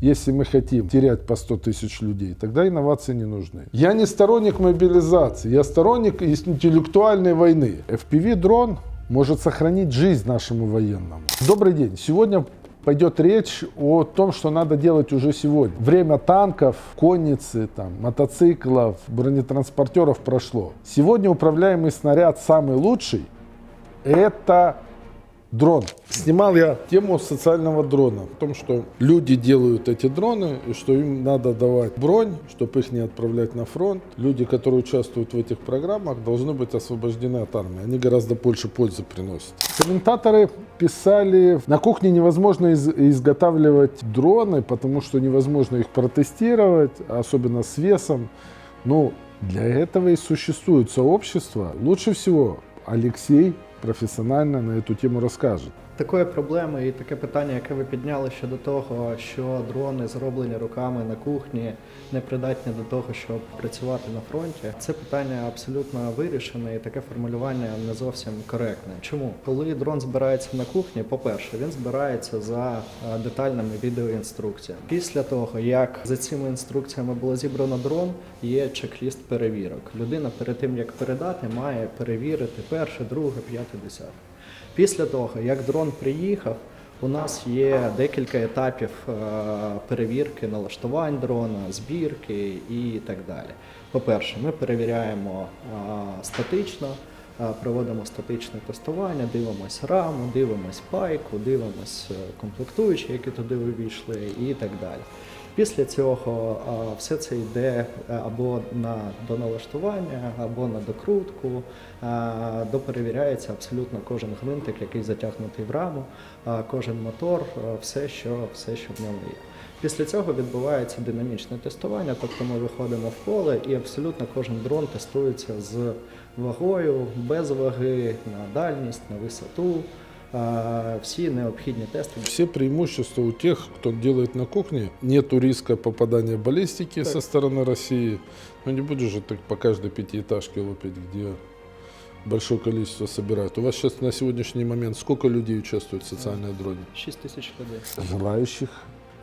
Если мы хотим терять по 100 тысяч людей, тогда инновации не нужны. Я не сторонник мобилизации, я сторонник интеллектуальной войны. FPV-дрон может сохранить жизнь нашему военному. Добрый день. Сегодня пойдет речь о том, что надо делать уже сегодня. Время танков, конницы, там, мотоциклов, бронетранспортеров прошло. Сегодня управляемый снаряд самый лучший – это дрон. Снимал я тему социального дрона. В том, что люди делают эти дроны, и что им надо давать бронь, чтобы их не отправлять на фронт. Люди, которые участвуют в этих программах, должны быть освобождены от армии. Они гораздо больше пользы приносят. Комментаторы писали, на кухне невозможно из- изготавливать дроны, потому что невозможно их протестировать, особенно с весом. Ну, для этого и существует сообщество. Лучше всего Алексей професіонально на цю тему розкаже. Такої проблеми і таке питання, яке ви підняли щодо того, що дрони зроблені руками на кухні, не придатні до того, щоб працювати на фронті. Це питання абсолютно вирішене, і таке формулювання не зовсім коректне. Чому? Коли дрон збирається на кухні, по-перше, він збирається за е, детальними відеоінструкціями. Після того, як за цими інструкціями було зібрано дрон, є чек-ліст перевірок. Людина перед тим як передати, має перевірити перше, друге, п'яте, десяте. Після того, як дрон приїхав, у нас є декілька етапів е, перевірки налаштувань дрона, збірки і так далі. По-перше, ми перевіряємо е, статично, е, проводимо статичне тестування, дивимося раму, дивимося пайку, дивимося комплектуючі, які туди увійшли, і так далі. Після цього все це йде е, або на доналаштування, або на докрутку, доперевіряється абсолютно кожен гвинтик, який затягнутий в раму, кожен мотор, все, що, все, що в ньому є. Після цього відбувається динамічне тестування, тобто ми виходимо в поле і абсолютно кожен дрон тестується з вагою, без ваги, на дальність, на висоту. а, Всі необхідні тести Все преимущества у тех, кто делает на кухне. Нету риска попадания баллистики Так. со стороны России. Ну не будешь же ты по каждой пятиэтажке лупить, где большое количество собирают. У вас сейчас на сегодняшний момент сколько людей участвует в социальной дроне? 6 тисяч людей. Желающих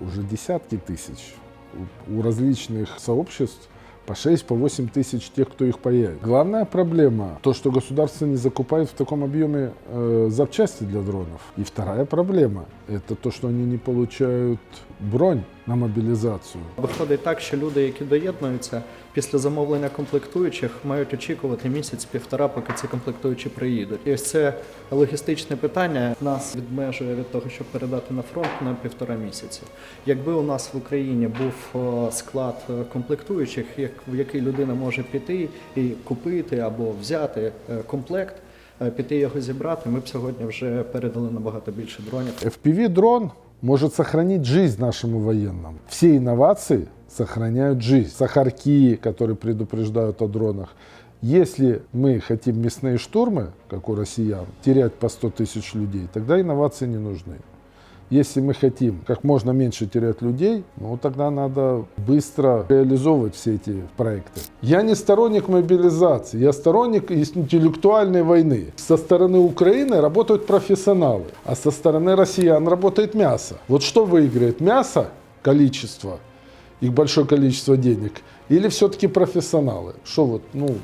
уже десятки тысяч. У, у различных сообществ по 6, по 8 тысяч тех, кто их паяет. Главная проблема то, что государство не закупает в таком объеме э, запчасти для дронов. И вторая проблема это то, что они не получают бронь на мобилизацию. Виходить так, що люди, які доєднуються після замовлення комплектуючих, мають очікувати місяць-півтора, поки ці комплектуючі приїдуть. І ось це логістичне питання нас відмежує від того, щоб передати на фронт на півтора місяці. Якби у нас в Україні був е, склад е, комплектуючих, як в який людина може піти і купити або взяти е, комплект. е, Піти його зібрати, ми б сьогодні вже передали набагато більше дронів. FPV-дрон может сохранить жизнь нашему военному. Все инновации сохраняют жизнь. Сахарки, которые предупреждают о дронах. Если мы хотим мясные штурмы, как у россиян, терять по 100 тысяч людей, тогда инновации не нужны. Если мы хотим как можно меньше терять людей, ну тогда надо быстро реализовывать все эти проекты. Я не сторонник мобилизации, я сторонник интеллектуальной войны. Со стороны Украины работают профессионалы, а со стороны россиян работает мясо. Вот что выиграет? Мясо, количество, их большое количество денег, или все-таки профессионалы? Что вот, ну,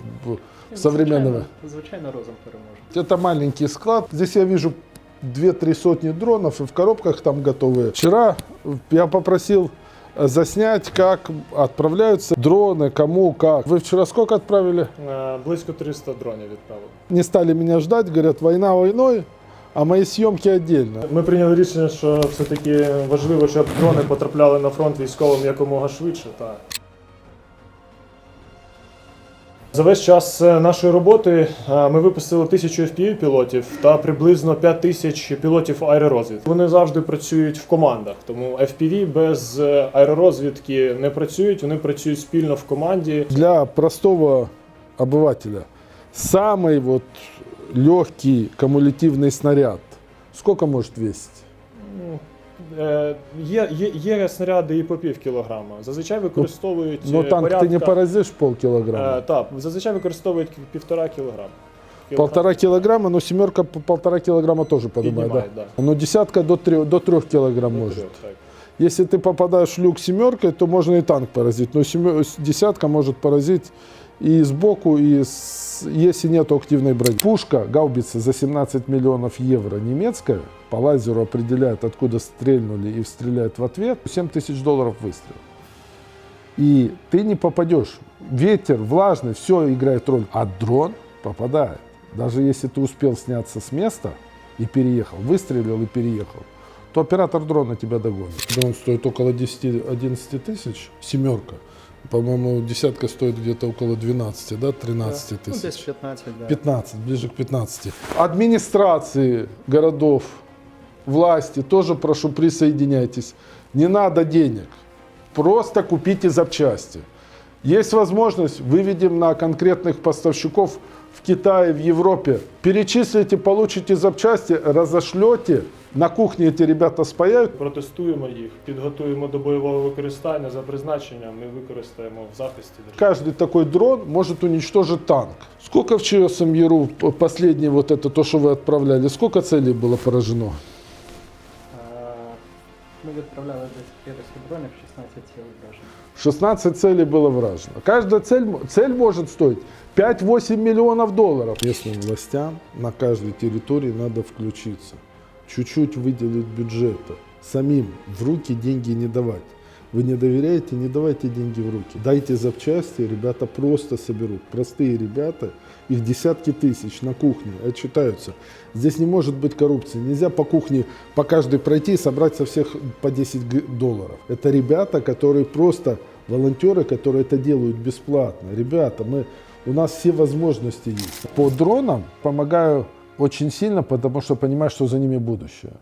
современного... Звичайно, звичайно розум переможе. Это маленький склад. Здесь я вижу 2-3 сотни дронов и в коробках там готовые. Вчера я попросил э, заснять, как отправляются дроны, кому, как. Вы вчера сколько отправили? Е, Близько 300 дронів відправили. Не стали меня ждать, говорят, война войной, а мои съемки отдельно. Ми прийняли рішення, що все-таки важливо, щоб дрони потрапляли на фронт військовим якомога швидше. Так. За весь час е, нашої роботи е, ми випустили тисячу fpv пілотів та приблизно 5 тисяч пілотів аеророзвідки. Вони завжди працюють в командах, тому FPV без е, аеророзвідки не працюють, вони працюють спільно в команді. Для простого обывателя самый вот легкий кумулятивный снаряд сколько может весить? Е, Є, є, є снаряди і по пів кілограма. Зазвичай використовують Но е, танк ты не порядка- поразишь полкилограмма. Е, так, зазвичай використовують кі- півтора кілограма. Полтора килограмма, но семерка по полтора килограмма тоже поднимает, да? Піднімає, да. Но десятка до трех, до трех килограмм До может. трьох, так. Если ты попадаешь в люк семеркой, то можно и танк поразить. Но семё- десятка может поразить и сбоку, и с- если нет активной брони. Пушка, гаубица за 17 миллионов евро немецкая, по лазеру определяет, откуда стрельнули и стреляет в ответ, 7 тысяч долларов выстрел. И ты не попадешь. Ветер, влажный, все играет роль. А дрон попадает. Даже если ты успел сняться с места и переехал, выстрелил и переехал, то оператор дрона тебя догонит. Дрон стоит около 10-11 тысяч, семерка. По-моему, десятка стоит где-то около 12, да, 13 Ну, тысяч. десь 15, да. 15, ближе к 15. Администрации городов, власти, тоже прошу, присоединяйтесь. Не надо денег, просто купите запчасти. Есть возможность, выведем на конкретных поставщиков в Китае, в Европе. Перечислите, получите запчасти, разошлете. На кухне эти ребята спаяют. Протестуємо їх, підготуємо до бойового використання за призначенням. Ми використаємо в захисті держави. Каждый такой дрон может уничтожить танк. Сколько в ЧСМ ЯРУ, п- последнее вот это, то, что вы отправляли, сколько целей было поражено? Е, Ми відправляли десь 500 дронів, 16 цілих вражень. 16 целей было вражено. Каждая цель, м- цель может стоить 5-8 миллионов долларов. Местным властям на каждой территории надо включиться. Чуть-чуть выделить бюджета. Самим в руки деньги не давать. Вы не доверяете, не давайте деньги в руки. Дайте запчасти, ребята просто соберут. Простые ребята, их десятки тысяч на кухне отчитаются. Здесь не может быть коррупции. Нельзя по кухне по каждой пройти и собрать со всех по 10 г- долларов. Это ребята, которые просто волонтеры, которые это делают бесплатно. Ребята, мы, у нас все возможности есть. По дронам помогаю очень сильно, потому что понимаю, что за ними будущее.